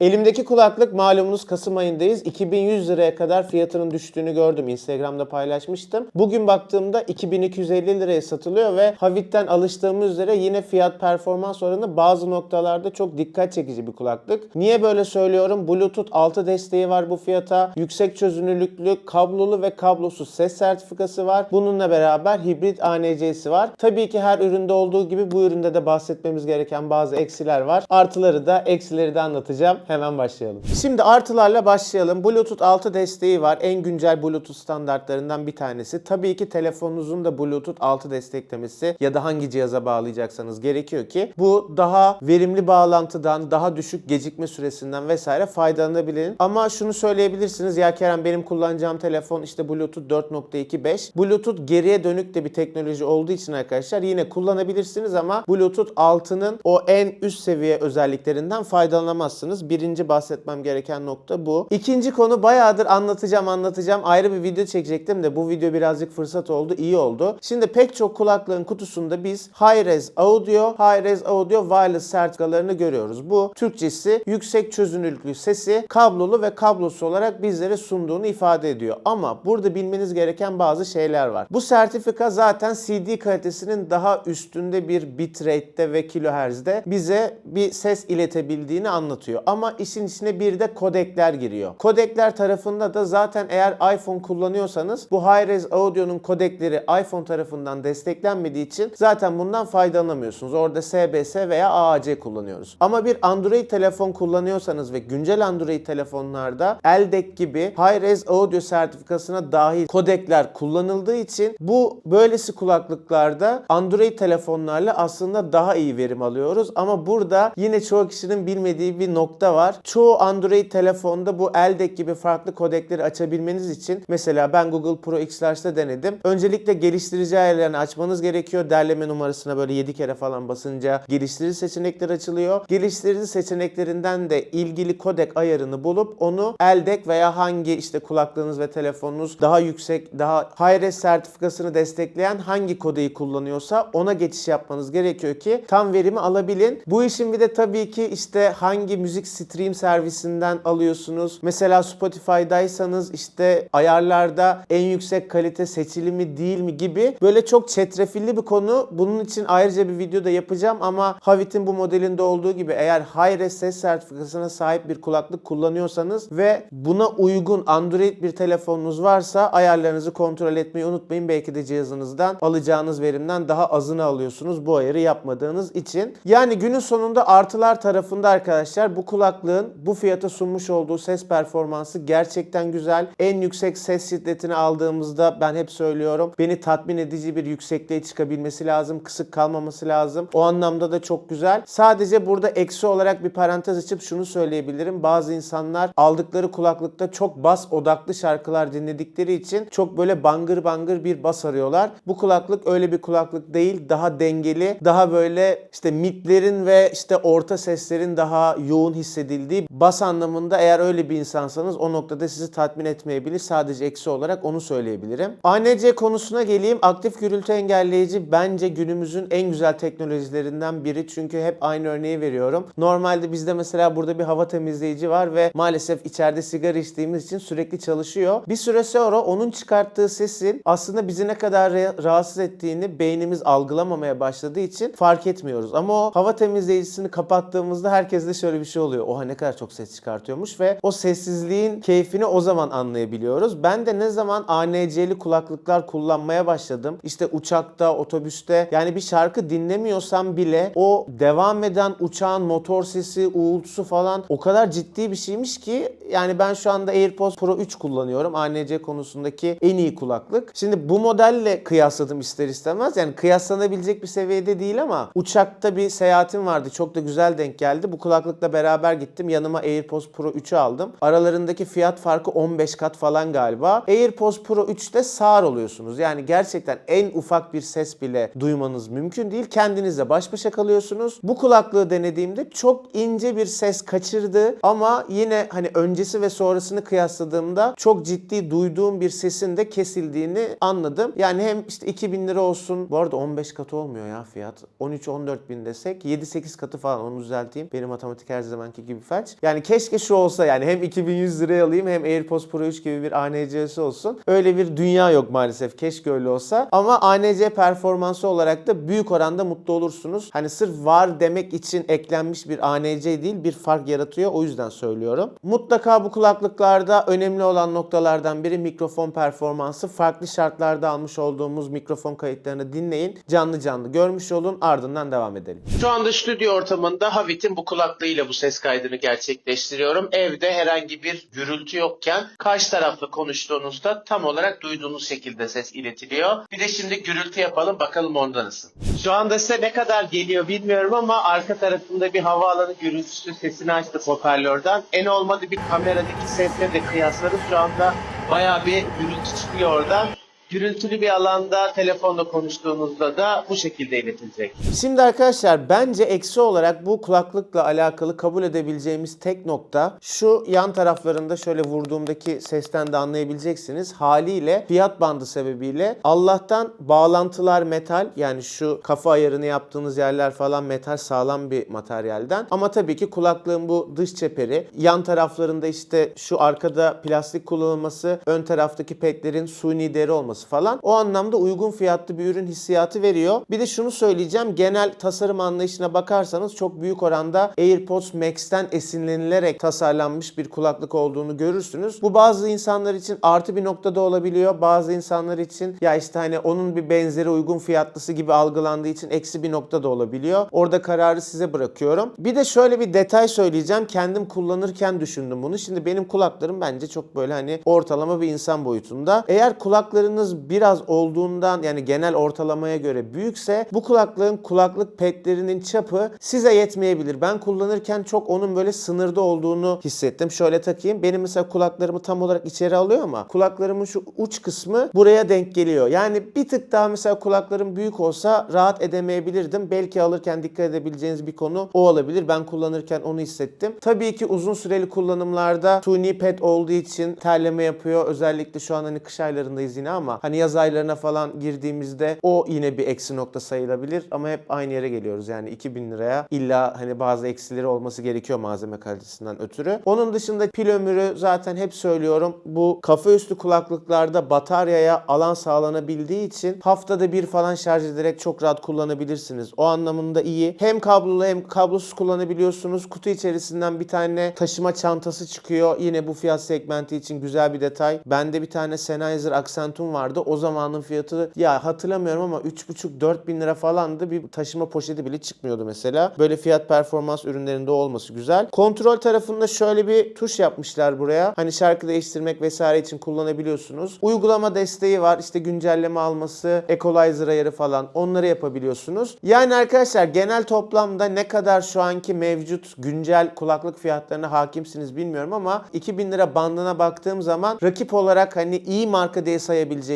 Elimdeki kulaklık malumunuz Kasım ayındayız. 2100 liraya kadar fiyatının düştüğünü gördüm. Instagram'da paylaşmıştım. Bugün baktığımda 2250 liraya satılıyor ve Havit'ten alıştığımız üzere yine fiyat performans oranı bazı noktalarda çok dikkat çekici bir kulaklık. Niye böyle söylüyorum? Bluetooth 6 desteği var bu fiyata. Yüksek çözünürlüklü, kablolu ve kablosuz ses sertifikası var. Bununla beraber hibrit ANC'si var. Tabii ki her üründe olduğu gibi bu üründe de bahsetmemiz gereken bazı eksiler var. Artıları da eksileri de anlatacağım. Hemen başlayalım. Şimdi artılarla başlayalım. Bluetooth 6 desteği var. En güncel Bluetooth standartlarından bir tanesi. Tabii ki telefonunuzun da Bluetooth 6 desteklemesi ya da hangi cihaza bağlayacaksanız gerekiyor ki bu daha verimli bağlantıdan, daha düşük gecikme süresinden vesaire faydalanabilin. Ama şunu söyleyebilirsiniz. Ya Kerem benim kullanacağım telefon işte Bluetooth 4.25. Bluetooth geriye dönük de bir teknoloji olduğu için arkadaşlar yine kullanabilirsiniz ama Bluetooth 6'nın o en üst seviye özelliklerinden faydalanamazsınız. Birinci bahsetmem gereken nokta bu. İkinci konu bayağıdır anlatacağım anlatacağım. Ayrı bir video çekecektim de bu video birazcık fırsat oldu. iyi oldu. Şimdi pek çok kulaklığın kutusunda biz Hi-Res Audio, Hi-Res Audio Wireless sertifikalarını görüyoruz. Bu Türkçesi yüksek çözünürlüklü sesi kablolu ve kablosuz olarak bizlere sunduğunu ifade ediyor. Ama burada bilmeniz gereken bazı şeyler var. Bu sertifika zaten CD kalitesinin daha üstünde bir bitrate'de ve kilohertz'de bize bir ses iletebildiğini anlatıyor. Ama işin içine bir de kodekler giriyor. Kodekler tarafında da zaten eğer iPhone kullanıyorsanız bu Hi-Res Audio'nun kodekleri iPhone tarafından desteklenmediği için zaten bundan faydalanamıyorsunuz. Orada SBS veya AAC kullanıyoruz. Ama bir Android telefon kullanıyorsanız ve güncel Android telefonlarda Eldek gibi Hi-Res Audio sertifikasına dahil kodekler kullanıldığı için bu böylesi kulaklıklarda Android telefonlarla aslında daha iyi verim alıyoruz. Ama burada yine çoğu kişinin bilmediği bir nokta var. Çoğu Android telefonda bu Eldek gibi farklı kodekleri açabilmeniz için mesela ben Google Pro X-Large'da denedim. Öncelikle geliştirici ayarlarını açmanız gerekiyor. Derleme numarasına böyle 7 kere falan basınca geliştirici seçenekler açılıyor. Geliştirici seçeneklerinden de ilgili kodek ayarını bulup onu Eldek veya hangi işte kulaklığınız ve telefonunuz daha yüksek, daha Hi-Res sertifikasını destekleyen hangi kodeyi kullanıyorsa ona geçiş yapmanız gerekiyor ki tam verimi alabilin. Bu işin bir de tabii ki işte hangi müzik stream servisinden alıyorsunuz. Mesela Spotify'daysanız işte ayarlarda en yüksek kalite seçili mi değil mi gibi böyle çok çetrefilli bir konu. Bunun için ayrıca bir video da yapacağım ama Havit'in bu modelinde olduğu gibi eğer Hi-Res ses sertifikasına sahip bir kulaklık kullanıyorsanız ve buna uygun Android bir telefonunuz varsa ayarlarınızı kontrol etmeyi unutmayın. Belki de cihazınızdan alacağınız verimden daha azını alıyorsunuz bu ayarı yapmadığınız için. Yani günün sonunda artılar tarafında arkadaşlar bu kulaklığın bu fiyata sunmuş olduğu ses performansı gerçekten güzel. En yüksek ses şiddetini aldığımızda ben hep söylüyorum beni tatmin edici bir yüksekliğe çıkabilmesi lazım. Kısık kalmaması lazım. O anlamda da çok güzel. Sadece burada eksi olarak bir parantez açıp şunu söyleyebilirim. Bazı insanlar aldıkları kulaklıkta çok bas odaklı şarkılar dinledikleri için çok böyle bangır bangır bir bas arıyorlar. Bu kulaklık öyle bir kulaklık değil. Daha dengeli, daha böyle işte midlerin ve işte orta seslerin daha yoğun hissedildiği bas anlamında eğer öyle bir insansanız o noktada sizi tatmin etmeyebilir. Sadece eksi olarak onu söyleyebilirim. ANC konusuna geleyim. Aktif gürültü engelleyici bence günümüzün en güzel teknolojilerinden biri. Çünkü hep aynı örneği veriyorum. Normalde bizde mesela burada bir hava temizleyici var ve maalesef içeride sigara içtiğimiz için sürekli çalışıyor. Bir süre sonra onun çıkarttığı sesin aslında bizi ne kadar rahatsız ettiğini beynimiz algılamamaya başladığı için fark etmiyoruz. Ama o hava temizleyicisini kapattığımızda herkeste şöyle bir şey oluyor. Oha ne kadar çok ses çıkartıyormuş ve o sessizliğin keyfini o zaman anlayabiliyoruz. Ben de ne zaman ANC'li kulaklıklar kullanmaya başladım. İşte uçakta, otobüste yani bir şarkı dinlemiyorsam bile o devam eden uçağın motor sesi, uğultusu falan o kadar ciddi bir şeymiş ki yani ben şu anda AirPods Pro 3 kullanıyorum. ANC konusundaki en iyi kulaklık. Şimdi bu modelle kıyasladım ister istemez. Yani kıyaslanabilecek bir seviyede değil ama uçakta bir seyahatim vardı. Çok da güzel denk geldi. Bu kulaklıkla beraber gittim. Yanıma AirPods Pro 3'ü aldım. Aralarındaki fiyat farkı 15 kat falan galiba. AirPods Pro 3'te sağır oluyorsunuz. Yani gerçekten en ufak bir ses bile duymanız mümkün değil. Kendinizle baş başa kalıyorsunuz. Bu kulaklığı denediğimde çok ince bir ses kaçırdı ama yine hani öncesi ve sonrasını kıyasladığımda çok ciddi duyduğum bir sesin de kesildiğini anladım. Yani hem işte 2000 lira olsun. Bu arada 15 katı olmuyor ya fiyat. 13-14 bin desek 7-8 katı falan onu düzelteyim. Benim matematik her zamanki gibi felç. Yani keşke şu olsa yani hem 2100 liraya alayım hem AirPods Pro 3 gibi bir ANC'si olsun. Öyle bir dünya yok maalesef. Keşke öyle olsa. Ama ANC performansı olarak da büyük oranda mutlu olursunuz. Hani sırf var demek için eklenmiş bir ANC değil bir fark yaratıyor. O yüzden söylüyorum. Mutlaka bu kulaklıklarda önemli olan noktalardan biri mikrofon performansı. Farklı şartlarda almış olduğumuz mikrofon kayıtlarını dinleyin. Canlı canlı görmüş olun. Ardından devam edelim. Şu anda stüdyo ortamında Havit'in bu kulaklığıyla bu ses kaydını gerçekleştiriyorum. Evde herhangi bir gürültü yokken karşı tarafla konuştuğunuzda tam olarak duyduğunuz şekilde ses iletiliyor. Bir de şimdi gürültü yapalım bakalım onda nasıl. Şu anda size ne kadar geliyor bilmiyorum ama arka tarafında bir havaalanı gürültüsü sesini açtık hoparlörden. En olmadı bir kameradaki sesle de kıyaslarız. Şu anda bayağı bir gürültü çıkıyor oradan. Gürültülü bir alanda telefonla konuştuğunuzda da bu şekilde iletilecek. Şimdi arkadaşlar bence eksi olarak bu kulaklıkla alakalı kabul edebileceğimiz tek nokta şu yan taraflarında şöyle vurduğumdaki sesten de anlayabileceksiniz. Haliyle fiyat bandı sebebiyle Allah'tan bağlantılar metal yani şu kafa ayarını yaptığınız yerler falan metal sağlam bir materyalden. Ama tabii ki kulaklığın bu dış çeperi yan taraflarında işte şu arkada plastik kullanılması ön taraftaki petlerin suni deri olması falan o anlamda uygun fiyatlı bir ürün hissiyatı veriyor. Bir de şunu söyleyeceğim genel tasarım anlayışına bakarsanız çok büyük oranda AirPods Max'ten esinlenilerek tasarlanmış bir kulaklık olduğunu görürsünüz. Bu bazı insanlar için artı bir noktada olabiliyor. Bazı insanlar için ya işte hani onun bir benzeri uygun fiyatlısı gibi algılandığı için eksi bir nokta da olabiliyor. Orada kararı size bırakıyorum. Bir de şöyle bir detay söyleyeceğim. Kendim kullanırken düşündüm bunu. Şimdi benim kulaklarım bence çok böyle hani ortalama bir insan boyutunda. Eğer kulaklarınız biraz olduğundan yani genel ortalamaya göre büyükse bu kulaklığın kulaklık petlerinin çapı size yetmeyebilir. Ben kullanırken çok onun böyle sınırda olduğunu hissettim. Şöyle takayım. Benim mesela kulaklarımı tam olarak içeri alıyor ama kulaklarımın şu uç kısmı buraya denk geliyor. Yani bir tık daha mesela kulaklarım büyük olsa rahat edemeyebilirdim. Belki alırken dikkat edebileceğiniz bir konu o olabilir. Ben kullanırken onu hissettim. Tabii ki uzun süreli kullanımlarda suni pet olduğu için terleme yapıyor. Özellikle şu an hani kış aylarındayız yine ama hani yaz aylarına falan girdiğimizde o yine bir eksi nokta sayılabilir ama hep aynı yere geliyoruz. Yani 2000 liraya illa hani bazı eksileri olması gerekiyor malzeme kalitesinden ötürü. Onun dışında pil ömrü zaten hep söylüyorum. Bu kafa üstü kulaklıklarda bataryaya alan sağlanabildiği için haftada bir falan şarj ederek çok rahat kullanabilirsiniz. O anlamında iyi. Hem kablolu hem kablosuz kullanabiliyorsunuz. Kutu içerisinden bir tane taşıma çantası çıkıyor. Yine bu fiyat segmenti için güzel bir detay. Bende bir tane Sennheiser Accentum vardı. O zamanın fiyatı ya hatırlamıyorum ama 3,5-4 bin lira falandı. Bir taşıma poşeti bile çıkmıyordu mesela. Böyle fiyat performans ürünlerinde olması güzel. Kontrol tarafında şöyle bir tuş yapmışlar buraya. Hani şarkı değiştirmek vesaire için kullanabiliyorsunuz. Uygulama desteği var. İşte güncelleme alması, equalizer ayarı falan onları yapabiliyorsunuz. Yani arkadaşlar genel toplamda ne kadar şu anki mevcut güncel kulaklık fiyatlarına hakimsiniz bilmiyorum ama 2000 lira bandına baktığım zaman rakip olarak hani iyi marka diye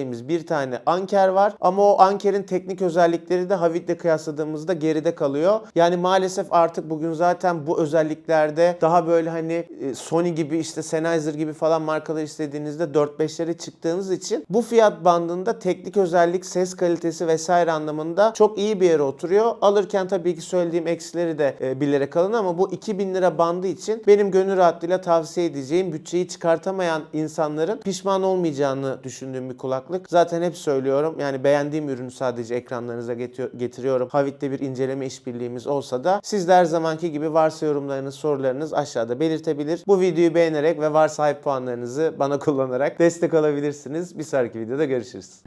sayabileceğimiz bir tane Anker var ama o Anker'in teknik özellikleri de Havit'le kıyasladığımızda geride kalıyor. Yani maalesef artık bugün zaten bu özelliklerde daha böyle hani e, Sony gibi işte Sennheiser gibi falan markalar istediğinizde 4-5'lere çıktığınız için bu fiyat bandında teknik özellik, ses kalitesi vesaire anlamında çok iyi bir yere oturuyor. Alırken tabii ki söylediğim eksileri de e, bilerek alın ama bu 2000 lira bandı için benim gönül rahatlığıyla tavsiye edeceğim bütçeyi çıkartamayan insanların pişman olmayacağını düşündüğüm bir kulaklık. Zaten hep söylüyorum yani beğendiğim ürünü sadece ekranlarınıza getiriyor- getiriyorum. Havit'te bir inceleme işbirliğimiz olsa da siz de her zamanki gibi varsa yorumlarınız, sorularınız aşağıda belirtebilir. Bu videoyu beğenerek ve varsa hype puanlarınızı bana kullanarak destek olabilirsiniz. Bir sonraki videoda görüşürüz.